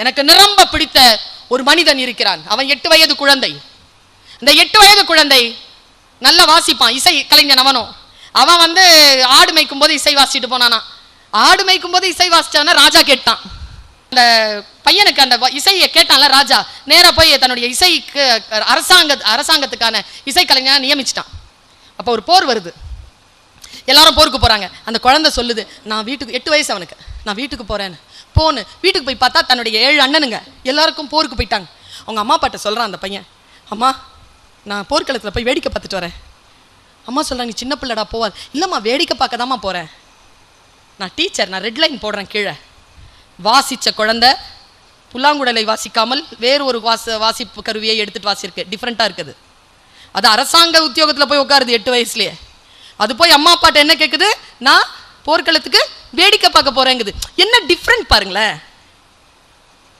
எனக்கு நிரம்ப பிடித்த ஒரு மனிதன் இருக்கிறான். அவன் எட்டு வயது குழந்தை. இந்த எட்டு வயது குழந்தை நல்லா வாசிப்பான். இசை கலைஞன் அவனும் அவன் வந்து ஆடு மேய்க்கும் போது இசை வாசிட்டு போனானா. ஆடு மேய்க்கும் போது இசை வாசிச்சானா ராஜா கேட்டான். அந்த பையனுக்கு அந்த வ- இசையை கேட்டான்ல ராஜா. நேராக போய் தன்னுடைய இசைக்கு அரசாங்க அரசாங்கத்துக்கான இசைக்கலைஞனை நியமிச்சிட்டான். அப்போ ஒரு போர் வருது. எல்லாரும் போருக்கு போறாங்க. அந்த குழந்தை சொல்லுது நான் வீட்டுக்கு எட்டு வயசு அவனுக்கு. நான் வீட்டுக்கு போகிறேன்னு போன்னு. வீட்டுக்கு போய் பார்த்தா தன்னுடைய ஏழு அண்ணனுங்க எல்லாருக்கும் போருக்கு போயிட்டாங்க. அவங்க அம்மா அப்பாட்ட சொல்றான் அந்த பையன் அம்மா நான் போர்க்களத்தில் போய் வேடிக்கை பார்த்துட்டு வரேன். அம்மா சொல்றாங்க நீ சின்ன பிள்ளைடா போவாது. இல்லைம்மா வேடிக்கை பார்க்க தாம்மா போறேன். நான் டீச்சர் நான் ரெட் லைன் போடுறேன் கீழே. வாசித்த குழந்தை புல்லாங்குடலை வாசிக்காமல் வேறு ஒரு வாச வாசிப்பு கருவியை எடுத்துட்டு வாசியிருக்கு. டிஃப்ரெண்ட்டாக இருக்குது. அது அரசாங்க உத்தியோகத்தில் போய் உட்காருது எட்டு வயசுலேயே. அது போய் அம்மா அப்பாட்ட என்ன கேட்குது நான் போர்க்களத்துக்கு வேடிக்கை பார்க்க போறேங்குது. என்ன டிஃப்ரெண்ட் பாருங்களேன்.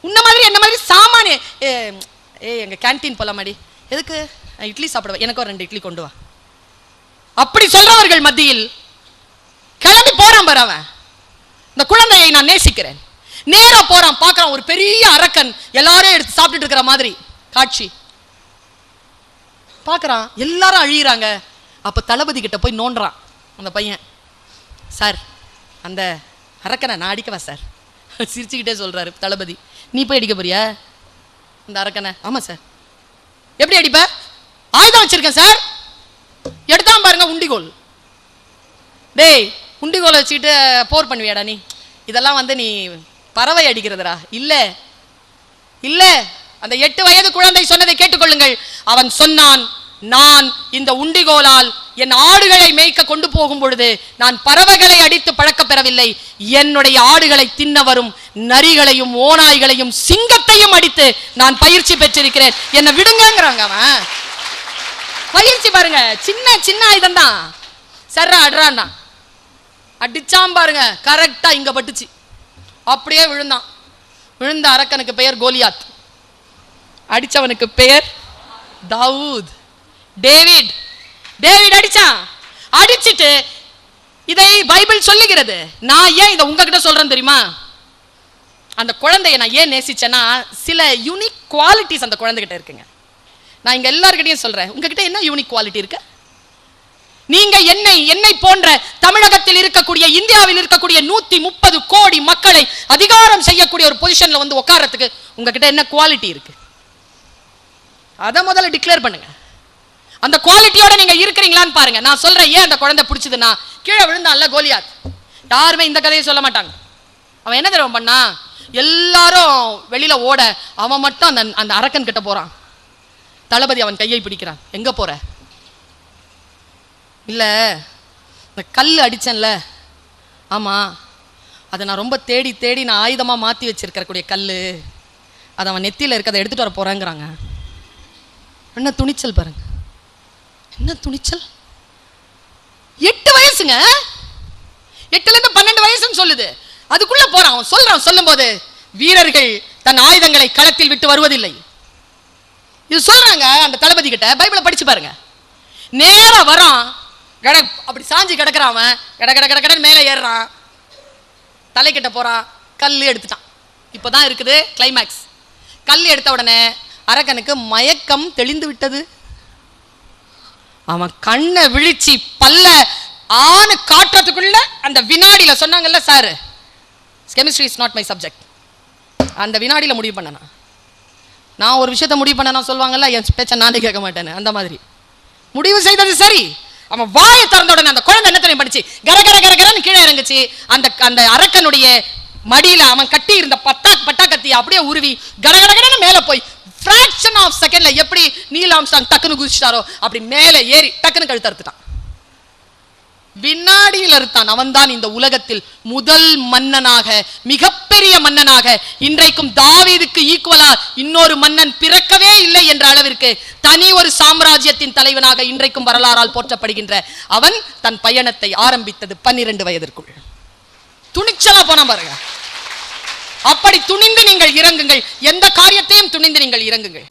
உன்ன மாதிரி என்ன மாதிரி சாமானிய ஏ ஏ எங்க கேண்டீன் போலாமாடி. எதுக்கு? இட்லி சாப்பிடுவேன். எனக்கு ஒரு ரெண்டு இட்லி கொண்டு வா. அப்படி சொல்றவர்கள் மத்தியில் கிளம்பி போறான் பாரு அவன். இந்த குழந்தையை நான் நேசிக்கிறேன். நேரா போறான் பார்க்கறான் ஒரு பெரிய அரக்கன் எல்லாரும் எடுத்து சாப்பிட்டுட்டு இருக்கிற மாதிரி. காட்சி. பார்க்கறான் எல்லாரும் அழியிறாங்க. அப்ப தளபதி கிட்ட போய் நோண்டுறான் அந்த பையன். சார் அந்த அரக்கனை நான் அடிக்கவா சார்? சிரிச்சுக்கிட்டே சொல்றாரு தளபதி. நீ போய் அடிக்க போறியா? இந்த அரக்கனை. ஆமா சார். எப்படி அடிப்ப? ஆயுதம் வச்சிருக்கேன் சார். எடுத்தான் பாருங்க உண்டிகோல். டேய் உண்டிகோலை வச்சுக்கிட்டு போர் பண்ணுவியாடா நீ? இதெல்லாம் வந்து நீ பறவை அடிக்கிறதுடா. இல்ல. இல்ல. அந்த எட்டு வயது குழந்தை சொன்னதை கேட்டுக்கொள்ளுங்கள். அவன் சொன்னான் நான் இந்த உண்டிகோலால் என் ஆடுகளை மேய்க்க கொண்டு போகும் பொழுது நான் பறவைகளை அடித்து பழக்க பெறவில்லை. என்னுடைய ஆடுகளை தின்ன வரும் நரிகளையும் ஓநாய்களையும் சிங்கத்தையும் அடித்து நான் பயிற்சி பெற்றிருக்கிறேன். என்னை விடுங்கிறாங்க அவன். பயிற்சி பாருங்க. சின்ன சின்ன ஆயுதம் தான் சர்ரா அட்றான்னா அடிச்சான் பாருங்க. கரெக்டா இங்க பட்டுச்சு. அப்படியே விழுந்தான். விழுந்த அரக்கனுக்கு பெயர் கோலியாத். அடிச்சவனுக்கு பெயர் தாவூத். டேவிட். டேவிட் அடிச்சான். அடிச்சிட்டு இதை பைபிள் சொல்லுகிறது. நான் ஏன் இதை உங்ககிட்ட சொல்றேன் தெரியுமா? அந்த குழந்தைய நான் ஏன் நேசிச்சேன்னா சில யூனிக் குவாலிட்டிஸ் அந்த குழந்தைகிட்ட இருக்குங்க. நான் இங்க எல்லாருக்கிட்டையும் சொல்றேன். உங்ககிட்ட என்ன யூனிக் குவாலிட்டி இருக்கு? நீங்க என்னை என்னை போன்ற தமிழகத்தில் இருக்கக்கூடிய இந்தியாவில் இருக்கக்கூடிய நூத்தி முப்பது கோடி மக்களை அதிகாரம் செய்யக்கூடிய ஒரு பொசிஷன்ல வந்து உட்கார்றதுக்கு உங்ககிட்ட என்ன குவாலிட்டி இருக்கு? அதை முதல்ல டிக்ளேர் பண்ணுங்க. அந்த குவாலிட்டியோட நீங்க இருக்கிறீங்களான்னு பாருங்க. நான் சொல்றேன் ஏன் அந்த குழந்தை பிடிச்சதுன்னா கீழே விழுந்தான்ல கோலியாத். யாருமே இந்த கதையை சொல்ல மாட்டாங்க. அவன் என்ன தெரியும் பண்ணா? எல்லாரும் வெளியில ஓட அவன் மட்டும் அந்த அந்த அரக்கன் கிட்ட போறான். தளபதி அவன் கையை பிடிக்கிறான். எங்க போற? இல்ல இந்த கல் அடிச்சேன்ல. ஆமா. அதை நான் ரொம்ப தேடி தேடி நான் ஆயுதமா மாத்தி வச்சிருக்கக்கூடிய கல் அதை அவன் நெத்தியில இருக்கிறத எடுத்துட்டு வர போறேங்கிறாங்க. என்ன துணிச்சல் பாருங்க. என்ன துணிச்சல்? எட்டு வயசுங்க. எட்டுல இருந்து பன்னெண்டு வயசுன்னு சொல்லுது. அதுக்குள்ள போறான் அவன் சொல்றான் சொல்லும்போது வீரர்கள் தன் ஆயுதங்களை களத்தில் விட்டு வருவதில்லை. இது சொல்றாங்க அந்த தளபதி கிட்ட பைபிளை படிச்சு பாருங்க. நேரா வரான் கட அப்படி சாஞ்சி கிடக்குறான் அவன். கட கட கட கடன்னு மேலே ஏறுறான். தலைக்கிட்ட போறான் கல் எடுத்துட்டான். இப்போதான் இருக்குது கிளைமேக்ஸ் கல் எடுத்த உடனே அரக்கனுக்கு மயக்கம் தெளிந்து விட்டது. அவன் கண்ணை விழிச்சு பல்ல ஆணு காட்டுறதுக்குள்ள அந்த வினாடியில சொன்னாங்கல்ல sir chemistry is not my subject அந்த வினாடியில் முடிவு பண்ணனா நான். ஒரு விஷயத்த முடிவு பண்ண சொல்லுவாங்கல்ல என் பேச்ச நானே கேட்க மாட்டேன்னு அந்த மாதிரி. முடிவு செய்தது சரி. அவன் வாயை திறந்த உடனே அந்த குழந்தை என்ன தெரியும் படிச்சு கர கர கர கரன்னு கீழே இறங்குச்சு. அந்த அந்த அரக்கனுடைய மடியில அவன் கட்டி இருந்த பட்டா பட்டா கத்தி அப்படியே உருவி கர கர கடன்னு மேலே போய் ஃப்ராக்ஷன் ஆஃப் செகண்ட்ல எப்படி நீல் ஆம்ஸ்டாங் டக்குன்னு குதிச்சிட்டாரோ அப்படி மேலே ஏறி டக்குன்னு கழுத்து அறுத்துட்டான். வினாடியில் அறுத்தான். அவன்தான் இந்த உலகத்தில் முதல் மன்னனாக மிகப்பெரிய மன்னனாக இன்றைக்கும் தாவீதுக்கு ஈக்குவலா இன்னொரு மன்னன் பிறக்கவே இல்லை என்ற அளவிற்கு தனி ஒரு சாம்ராஜ்யத்தின் தலைவனாக இன்றைக்கும் வரலாறால் போற்றப்படுகின்ற அவன் தன் பயணத்தை ஆரம்பித்தது பன்னிரண்டு வயதிற்குள். துணிச்சலா போனா பாருங்க. அப்படி துணிந்து நீங்கள் இறங்குங்கள். எந்த காரியத்தையும் துணிந்து நீங்கள் இறங்குங்கள்.